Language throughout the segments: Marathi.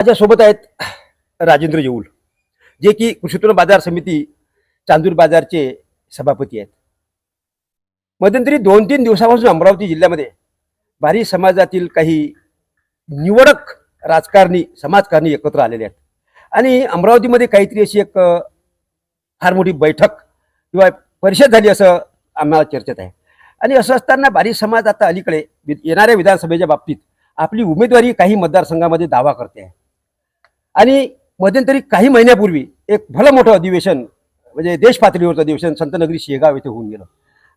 माझ्यासोबत आहेत राजेंद्र येऊल जे की कृषी उत्पन्न बाजार समिती चांदूर बाजारचे सभापती आहेत. मध्यंतरी दोन तीन दिवसापासून अमरावती जिल्ह्यामध्ये भारी समाजातील काही निवडक राजकारणी समाजकारणी एकत्र आलेले आहेत. आणि अमरावतीमध्ये काहीतरी अशी एक फार मोठी बैठक किंवा परिषद झाली असं आम्हाला चर्चेत आहे. आणि असं असताना भारी समाज आता अलीकडे वि- येणाऱ्या विधानसभेच्या बाबतीत आपली उमेदवारी काही मतदारसंघामध्ये दावा करते आहे. आणि मध्यंतरी काही महिन्यापूर्वी एक भलं मोठं अधिवेशन म्हणजे देश पातळीवरचं अधिवेशन संतनगरी शेगाव येथे होऊन गेलं.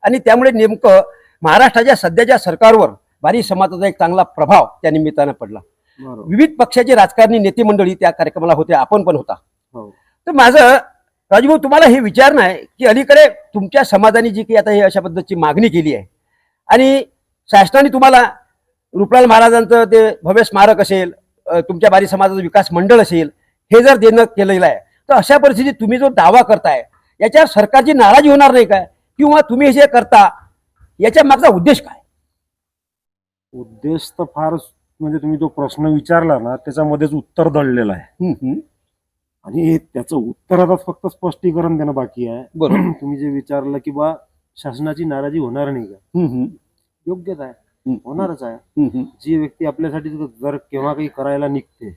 आणि त्यामुळे नेमकं महाराष्ट्राच्या सध्याच्या सरकारवर बारी समाजाचा एक चांगला प्रभाव त्या निमित्तानं पडला. विविध पक्षाचे राजकारणी नेते मंडळी त्या कार्यक्रमाला होते आपण पण होता. हो. तर माझं राजभाऊ तुम्हाला हे विचारणं आहे की अलीकडे तुमच्या समाजाने जी काही आता हे अशा पद्धतीची मागणी केली आहे. आणि शासनाने तुम्हाला रुपलाल महाराजांचं ते भव्य स्मारक असेल तुमच्या बारी समाजाचं विकास मंडळ असेल हे जर देणं केलेलं आहे तर अशा परिस्थितीत तुम्ही जो दावा करताय याच्यावर सरकारची नाराजी होणार नाही काय किंवा तुम्ही हे जे करता याच्या मागचा उद्देश काय उद्देश तर फार म्हणजे तुम्ही जो प्रश्न विचारला ना त्याच्यामध्येच उत्तर दडलेलं आहे. आणि त्याचं उत्तरातच फक्त स्पष्टीकरण देणं बाकी आहे बरोबर तुम्ही जे विचारलं की बा शासनाची नाराजी होणार नाही का. योग्यच आहे. होणारच आहे. जी व्यक्ती आपल्यासाठी जर केव्हा काही करायला निघते.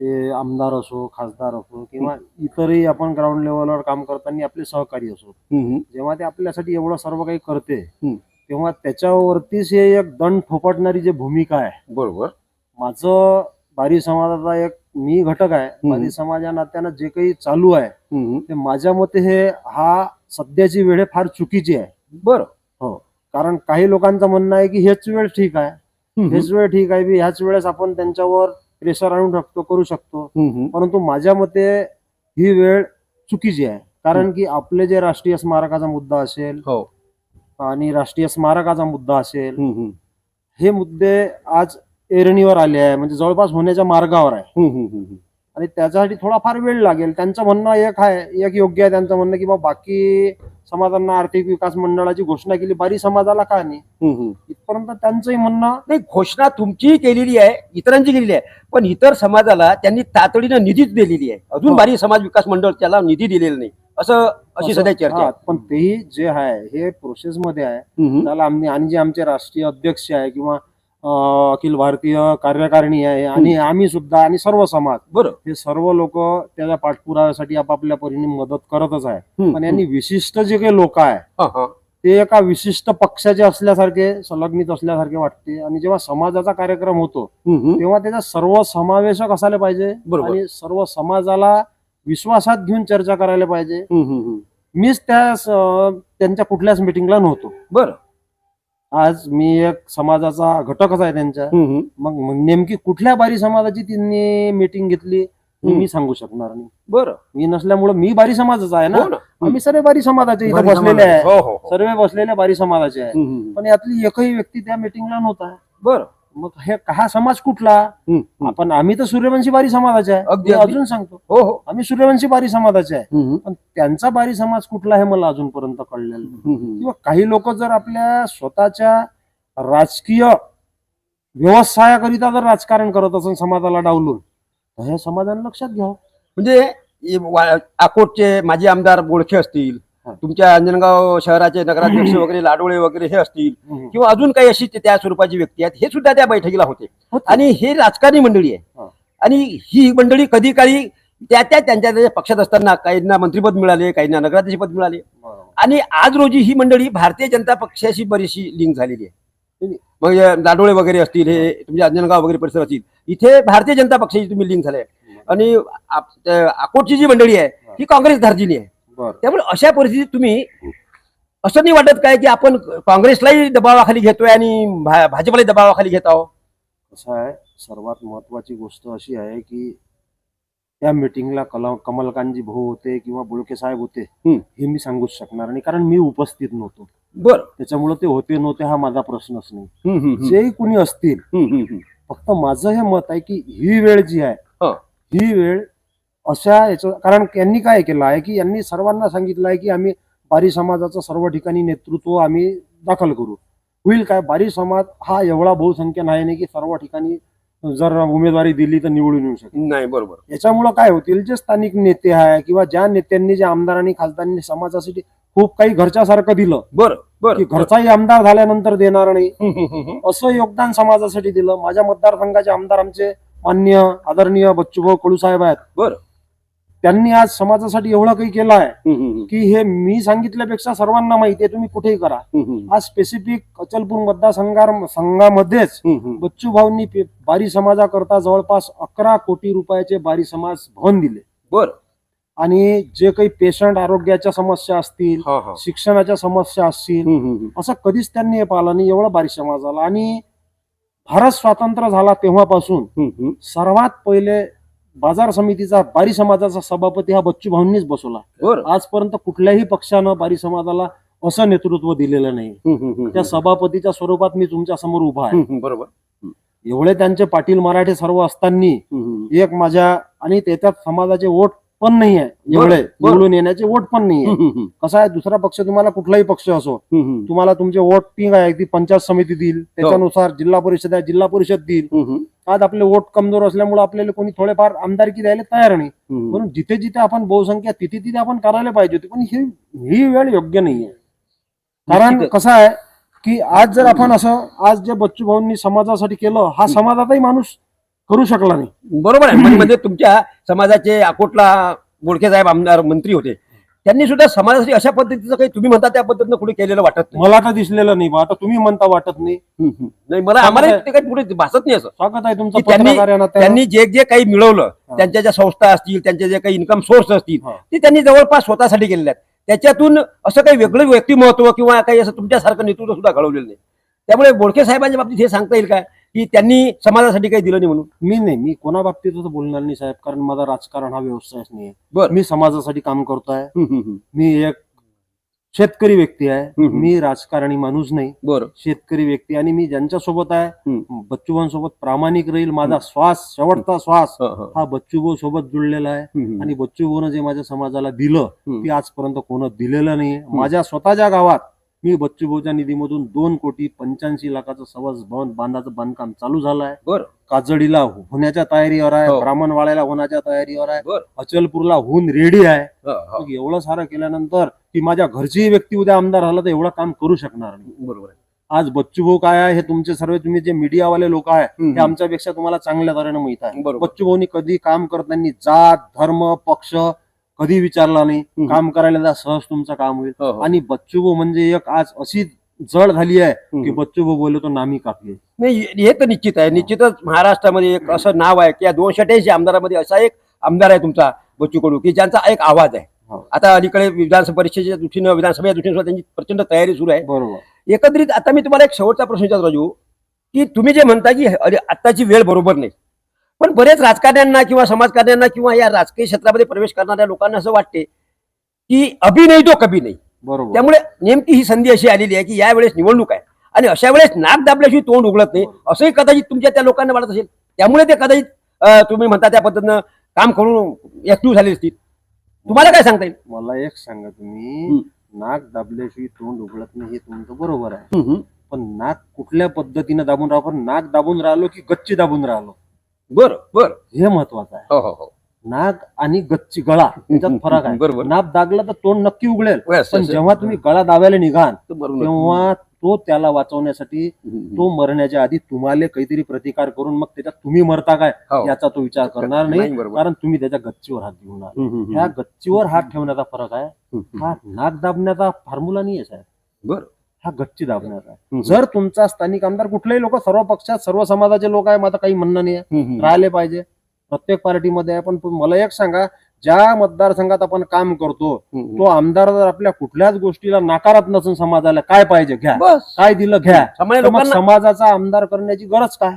ते आमदार असो खासदार असो किंवा इतरही आपण ग्राउंड लेवलवर काम करताना आपले सहकारी असो. जेव्हा ते आपल्यासाठी एवढं सर्व काही करते. तेव्हा त्याच्यावरतीच हे एक दंड थोपटणारी जी भूमिका आहे बरोबर माझं बारी समाजाचा एक मी घटक आहे बारी समाज नात्यानं जे काही चालू आहे. ते माझ्या मते हे हा सध्याची वेळ फार चुकीची आहे बरं कारण काही लोकांचं म्हणणं आहे की हेच वेळ ठीक आहे. हेच वेळ ठीक आहे बी ह्याच वेळेस आपण त्यांच्यावर प्रेशर आणून शकतो करू शकतो. परंतु माझ्या मते ही वेळ चुकीची आहे कारण की आपले जे राष्ट्रीय स्मारकाचा मुद्दा असेल हो आणि राष्ट्रीय स्मारकाचा मुद्दा असेल. हे मुद्दे आज एरणीवर आले आहे म्हणजे जवळपास होण्याच्या मार्गावर आहे. आणि त्याच्यासाठी थोडाफार वेळ लागेल. त्यांचं म्हणणं एक आहे एक योग्य आहे त्यांचं म्हणणं की बा बाकी समाजांना आर्थिक विकास मंडळाची घोषणा केली बारी समाजाला का नाही. इथपर्यंत त्यांचंही म्हणणं नाही घोषणा तुमची केलेली आहे इतरांची केलेली आहे. पण इतर समाजाला त्यांनी तातडीनं निधीच दिलेली आहे. अजून हो. बारी समाज विकास मंडळ त्याला निधी दिलेला नाही. असं अशी सध्या चर्चा पण तेही जे आहे हे प्रोसेस मध्ये आहे. त्याला आम्ही आणि जे आमचे राष्ट्रीय अध्यक्ष आहे किंवा अखिल भारतीय कार्यकारिणी आहे आणि आम्ही सुद्धा आणि सर्व समाज बरं हे सर्व लोक त्याच्या पाठपुराव्यासाठी आपापल्या परीने मदत करतच आहे. पण यांनी विशिष्ट जे काही लोक आहे हा, हा. ते एका विशिष्ट पक्षाचे असल्यासारखे संलग्नित असल्यासारखे वाटते आणि जेव्हा समाजाचा कार्यक्रम होतो. तेव्हा त्याचा सर्व समावेशक असायला पाहिजे. आणि सर्व समाजाला विश्वासात घेऊन चर्चा करायला पाहिजे. मीच त्या त्यांच्या कुठल्याच मिटिंगला नव्हतो बरं आज मी एक समाजाचा घटकच आहे त्यांच्या हम्म. मग मग नेमकी कुठल्या बारी समाजाची त्यांनी मिटिंग घेतली हे हम्म. मी सांगू शकणार नाही बरं मी नसल्यामुळे मी बारी समाजाच आहे ना हो ना. आम्ही सर्व बारी समाजाचे इथे बारी बसलेले. आहे हो, हो, हो. सर्व बसलेले बारी समाजाचे आहे हम्म. पण यातली एकही व्यक्ती त्या मिटिंगला नव्हता बरं मग हे हा समाज कुठला हम्म. आपण आम्ही तर सूर्यवंशी बारी समाजाचे आहे अगदी, मी अगदी. अजून सांगतो हो हो आम्ही सूर्यवंशी बारी समाजाचे आहे हम्म. पण त्यांचा बारी समाज कुठला हे मला अजूनपर्यंत कळलेलं नाही. हम्म. किंवा काही लोक जर आपल्या स्वतःच्या राजकीय व्यवसायाकरिता जर राजकारण करत असेल समाजाला डावलून तर हे समाजाने लक्षात घ्यावं म्हणजे वा- अकोटचे माजी आमदार बोडखे असतील. तुमच्या अंजनगाव शहराचे नगराध्यक्ष वगैरे लाडोळे वगैरे हे असतील किंवा अजून काही अशी त्या स्वरूपाची व्यक्ती आहेत हे सुद्धा त्या बैठकीला होते. आणि हे राजकारणी मंडळी आहे. आणि ही मंडळी कधी काळी त्या त्या त्यांच्या पक्षात असताना काहींना मंत्रीपद मिळाले काहींना नगराध्यक्षपद मिळाले. आणि आज रोजी ही मंडळी भारतीय जनता पक्षाशी बरीचशी लिंक झालेली आहे. मग लाडोळे वगैरे असतील हे तुमच्या अंजनगाव वगैरे परिसर असतील इथे भारतीय जनता पक्षाशी तुम्ही लिंक झाले. आणि अकोटची जी मंडळी आहे ही. काँग्रेस धार्जिनी आहे. त्यामुळे अशा परिस्थितीत तुम्ही असं नाही वाटत काय की आपण काँग्रेसलाही दबावाखाली घेतोय आणि भाजपलाही दबावाखाली घेत आहोत? कसं आहे सर्वात महत्वाची गोष्ट अशी आहे की त्या मिटिंगला कला कमलकांतजी भाऊ होते किंवा बुळके साहेब होते. हे मी सांगूच शकणार नाही. कारण मी उपस्थित नव्हतो. बर. त्याच्यामुळे ते होते नव्हते हा माझा प्रश्नच नाही. जेही कुणी असतील फक्त माझं हे मत आहे की ही वेळ जी आहे. ही वेळ अशा याचं कारण यांनी काय केलं आहे की यांनी सर्वांना सांगितलं आहे की आम्ही बारी समाजाचं सर्व ठिकाणी नेतृत्व आम्ही दाखल करू. होईल काय? बारी समाज हा एवढा बहुसंख्य नाही नाही की सर्व ठिकाणी जर उमेदवारी दिली तर निवडून येऊ शकते. नाही बरोबर. याच्यामुळं काय होतील? जे स्थानिक नेते आहे किंवा ज्या नेत्यांनी जे आमदारांनी खासदारांनी समाजासाठी खूप काही घरच्यासारखं दिलं बरं बरं. की घरचाही आमदार झाल्यानंतर देणार नाही. असं योगदान समाजासाठी दिलं. माझ्या मतदारसंघाचे आमदार आमचे मान्य आदरणीय बच्चूभाऊ कडू साहेब आहेत. बरं. त्यांनी आज समाजासाठी एवढं काही केलं आहे की हे मी सांगितल्यापेक्षा सर्वांना माहिती आहे तुम्ही कुठेही करा. आज स्पेसिफिक अचलपूर मतदारसंघार संघामध्येच. बच्चू भाऊंनी बारी समाजाकरता जवळपास अकरा कोटी रुपयाचे बारी समाज भवन दिले बरं आणि जे काही पेशंट आरोग्याच्या समस्या असतील शिक्षणाच्या समस्या असतील. असं कधीच त्यांनी हे पाहिलं नाही एवढा बारी समाजाला आणि भारत स्वातंत्र्य झाला तेव्हापासून. सर्वात पहिले बाजार समितीचा बारी समाजाचा सभापती हा बच्चू भाऊंनीच बसवला. आजपर्यंत कुठल्याही पक्षानं बारी समाजाला असं नेतृत्व दिलेलं नाही. त्या सभापतीच्या स्वरूपात मी तुमच्यासमोर उभा आहे. बरोबर. एवढे त्यांचे पाटील मराठे सर्व असताना. एक माझ्या आणि त्याच्यात समाजाचे वोट पण नाही आहे एवढे बरं. निवडून येण्याचे वोट पण नाही आहे कसं आहे दुसरा पक्ष तुम्हाला कुठलाही पक्ष असो. तुम्हाला तुमचे वोट ठीक आहे ती पंचायत समिती देईल त्याच्यानुसार जिल्हा परिषद आहे जिल्हा परिषद देईल. आज आपले वोट कमजोर असल्यामुळे आपल्याला कोणी थोडेफार आमदारकी द्यायला तयार नाही. म्हणून जिथे जिथे आपण बहुसंख्या तिथे तिथे आपण करायला पाहिजे होती पण ही ही वेळ योग्य नाहीये कारण. कसं आहे की आज जर आपण असं आज जे बच्चू भाऊंनी समाजासाठी केलं हा समाजातही माणूस करू शकला नाही. बरोबर आहे. म्हणजे- म्हणजे तुमच्या समाजाचे अकोटला बोडके साहेब आमदार मंत्री होते. त्यांनी सुद्धा समाजासाठी अशा पद्धतीचं काही तुम्ही म्हणता त्या पद्धतीनं कुठे केलेलं वाटत नाही. मला तर दिसलेलं नाही बा. आता तुम्ही म्हणता वाटत नाही. हम्म, हम्म. नाही मला आम्हाला ते काही पुढे भासत नाही असं. स्वागत आहे तुमचं की त्यांनी- पत्रकार त्यांनी जे जे काही मिळवलं. त्यांच्या ज्या संस्था असतील त्यांचे जे काही इन्कम सोर्स असतील हा. ते त्यांनी जवळपास स्वतःसाठी केलेले आहेत. त्याच्यातून असं काही वेगळं व्यक्तिमत्व किंवा काही असं तुमच्यासारखं नेतृत्व सुद्धा घडवलेलं नाही. त्यामुळे बोडके साहेबांच्या बाबतीत हे सांगता येईल काय? की त्यांनी समाजासाठी काही दिलं नाही म्हणून? मी नाही मी कोणा बाबतीत बोलणार नाही साहेब कारण माझा राजकारण हा व्यवसायच नाही बरं. मी समाजासाठी काम करतोय. मी एक शेतकरी व्यक्ती आहे. मी राजकारणी माणूस नाही. बरं. शेतकरी व्यक्ती आणि मी ज्यांच्या सोबत आहे. बच्चूभाऊ सोबत प्रामाणिक राहील माझा श्वास शेवटचा श्वास हं, बच्चूभाऊ सोबत जुळलेला आहे. आणि बच्चूभाऊनं जे माझ्या समाजाला दिलं. ते आजपर्यंत कोण दिलेलं नाही माझ्या स्वतःच्या गावात मी बच्चूभाऊच्या निधीमधून दोन कोटी पंच्याऐंशी लाखाचं सवस भवन बांधाचं बांधकाम चालू झालं आहे बरं. काजळीला होण्याच्या तयारीवर आहे हो. ब्राह्मणवाड्याला होण्याच्या तयारीवर आहे बरं. अचलपूरला होऊन रेडी आहे. मग एवढं सारं केल्यानंतर की माझ्या घरची व्यक्ती उद्या आमदार झाला तर एवढं काम करू शकणार नाही. बरोबर आहे. आज बच्चूभाऊ काय आहे हे तुमचे सर्व तुम्ही जे मीडियावाले लोक आहे. हे आमच्यापेक्षा तुम्हाला चांगल्या तऱ्हेने माहीत आहे. बरोबर. बच्चूभाऊनी कधी काम करताना जात धर्म पक्ष कधी विचारला नाही. काम करायला सहज तुमचं काम होईल हो, हो. आणि बच्चूभाऊ म्हणजे एक आज अशी जड झाली आहे की. बच्चूभाऊ बोलले तो नामी कापले नाही हे तर निश्चित आहे निश्चितच महाराष्ट्रामध्ये एक असं नाव आहे की या दोनशे अठ्याऐंशी आमदारामध्ये असा एक आमदार आहे तुमचा बच्चू कडू की ज्यांचा एक आवाज आहे हो. आता अलीकडे विधानसभा परिषदेच्या दृष्टीनं विधानसभेच्या दृष्टीनं त्यांची प्रचंड तयारी सुरू आहे बरोबर एकंदरीत आता मी तुम्हाला एक शेवटचा प्रश्न विचारतो राजू की तुम्ही जे म्हणता की अरे आत्ताची वेळ बरोबर नाही पण बरेच राजकारण्यांना किंवा समाजकारण्यांना किंवा या राजकीय क्षेत्रामध्ये प्रवेश करणाऱ्या लोकांना असं वाटते की अभि नाही तो कभी नाही. बरोबर. त्यामुळे नेमकी ही संधी अशी आलेली आहे की यावेळेस निवडणूक आहे. आणि अशा वेळेस नाक दाबल्याशिवाय तोंड उघडत नाही. असंही कदाचित तुमच्या त्या लोकांना वाटत असेल. त्यामुळे ते कदाचित तुम्ही म्हणता त्या पद्धतीनं काम करून ऍक्टिव्ह झाले असतील. तुम्हाला काय सांगता येईल? मला एक सांगा तुम्ही. नाक दाबल्याशिवाय तोंड उघडत नाही हे तुमचं बरोबर आहे. पण नाक कुठल्या पद्धतीने दाबून राहू? आपण नाक दाबून राहिलो की गच्ची दाबून राहिलो? बरं बरं हे महत्वाचं आहे हो हो हो नाक आणि गच्ची गळा त्याच्यात फरक आहे बरोबर नाक दागला तर तोंड नक्की उघडेल असं- पण. जेव्हा तुम्ही गळा दाबायला निघाल तर बरोबर. तेव्हा तो त्याला वाचवण्यासाठी हम्म, तो मरण्याच्या आधी तुम्हाला काहीतरी प्रतिकार करून मग त्याच्यात तुम्ही मरता काय हो. याचा तो विचार करणार नाही नाही, बरोबर. कारण तुम्ही त्याच्या गच्चीवर हात घेऊन. हम्म, हम्म, ह्या हम्म. गच्चीवर हात ठेवण्याचा फरक आहे हम्म, हा नाक दाबण्याचा फॉर्म्युला नाही आहे साहेब बरं हा गच्ची दाबण्याचा आहे. जर तुमचा स्थानिक आमदार कुठलेही लोक सर्व पक्षात सर्व समाजाचे लोक आहे माझं काही म्हणणं नाही आहे. राहिले पाहिजे. प्रत्येक पार्टीमध्ये आहे पण मला एक सांगा ज्या मतदारसंघात आपण काम करतो. तो आमदार जर आपल्या कुठल्याच गोष्टीला नाकारत नसून समाजाला काय पाहिजे घ्या. काय दिलं घ्या. समाजाचा आमदार करण्याची गरज काय?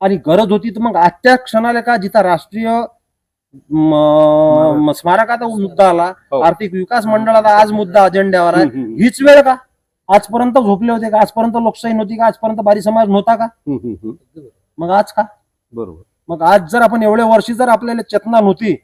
आणि गरज होती तर मग आजच्या क्षणाला का जिथं राष्ट्रीय स्मारकाचा मुद्दा आला हो. आर्थिक विकास मंडळाचा आज मुद्दा अजेंड्यावर आहे. हीच वेळ का? आजपर्यंत झोपले होते का? आजपर्यंत लोकशाही नव्हती का? आजपर्यंत बारी समाज नव्हता का. मग आज का? बरोबर. मग आज जर आपण एवढ्या वर्षी जर आपल्याला चेतना नव्हती.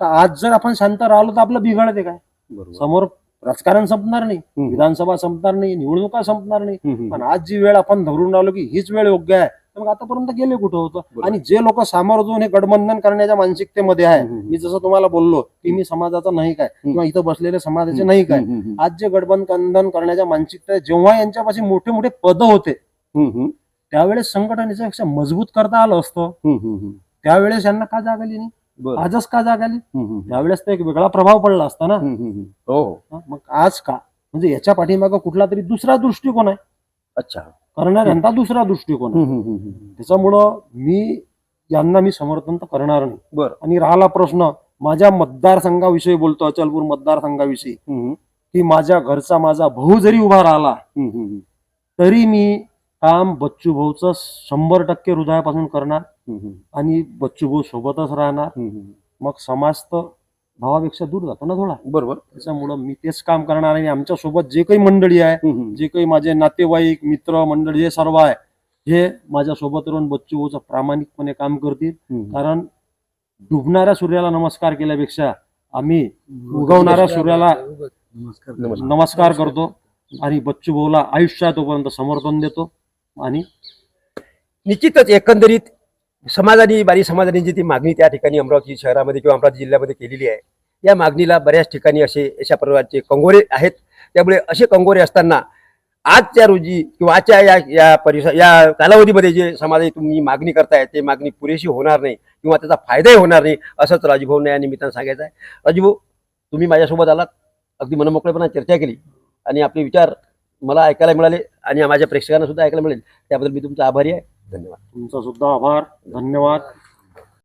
तर आज जर आपण शांत राहिलो तर आपलं बिघडते काय? बरोबर. समोर राजकारण संपणार नाही. विधानसभा संपणार नाही निवडणुका संपणार नाही. पण आज जी वेळ आपण धरून राहिलो की हीच वेळ योग्य आहे. तर मग आतापर्यंत गेले कुठं होतं. आणि जे लोक सामोरं जाऊन हे गडबंधन करण्याच्या मानसिकतेमध्ये आहे. मी जसं तुम्हाला बोललो की मी समाजाचा नाही काय किंवा इथं बसलेले समाजाचे नाही काय. आज जे गडबंधन करण्याच्या मानसिकता जेव्हा यांच्यापाशी मोठे मोठे पद होते त्यावेळेस संघटनेच्या मजबूत करता आलं असतं. त्यावेळेस यांना का जाग आली नाही. आजच का जाग आली? त्यावेळेस तर एक वेगळा प्रभाव पडला असता ना. हो. हा, मग आज का? म्हणजे याच्या पाठीमागं कुठला तरी दुसरा दृष्टिकोन आहे. अच्छा. करणाऱ्यांचा दुसरा दृष्टिकोन आहे. हम्म, हम्म, हम्म, हम्म. त्याच्यामुळं मी यांना मी समर्थन तर करणार नाही. बरं. आणि राहिला प्रश्न माझ्या मतदारसंघाविषयी बोलतो अचलपूर मतदारसंघाविषयी हम्म, की माझ्या घरचा माझा भाऊ जरी उभा राहिला हम्म, हम्म, तरी मी काम बच्चू भाऊचं शंभर टक्के हृदयापासून करणार हम्म, हम्म, आणि बच्चू भाऊ सोबतच राहणार. हम्म, हम्म. मग समाज तर भावापेक्षा दूर जातो ना थोडा बरोबर त्याच्यामुळं मी तेच काम करणार आणि आमच्यासोबत जे काही मंडळी आहे. जे काही माझे नातेवाईक मित्र मंडळी हे सर्व आहे हे माझ्या सोबत राहून बच्चू भाऊचं प्रामाणिकपणे काम करतील. कारण डुबणाऱ्या सूर्याला नमस्कार केल्यापेक्षा आम्ही उगवणाऱ्या सूर्याला नमस्कार. नमस्कार करतो आणि बच्चू भाऊला आयुष्यात तोपर्यंत समर्थन देतो आणि निश्चितच एकंदरीत समाजाने बारी समाजाने जी ती मागणी त्या ठिकाणी अमरावती शहरामध्ये किंवा अमरावती जिल्ह्यामध्ये केलेली आहे या मागणीला बऱ्याच ठिकाणी असे अशा प्रकारचे कंगोरे आहेत. त्यामुळे असे कंगोरे असताना आजच्या रोजी किंवा आजच्या या या परिसर या कालावधीमध्ये जे समाजाची तुम्ही मागणी करताय ते मागणी पुरेशी होणार नाही किंवा त्याचा फायदाही होणार नाही असंच राजूभाऊने या निमित्तानं सांगायचं आहे. राजूभाऊ तुम्ही माझ्यासोबत आलात अगदी मनमोकळेपणा चर्चा केली आणि आपले विचार मला ऐकायला मिळाले आणि माझ्या प्रेक्षकांना सुद्धा ऐकायला मिळेल. त्याबद्दल मी तुमचा आभारी आहे. धन्यवाद. तुमचा सुद्धा आभार. धन्यवाद.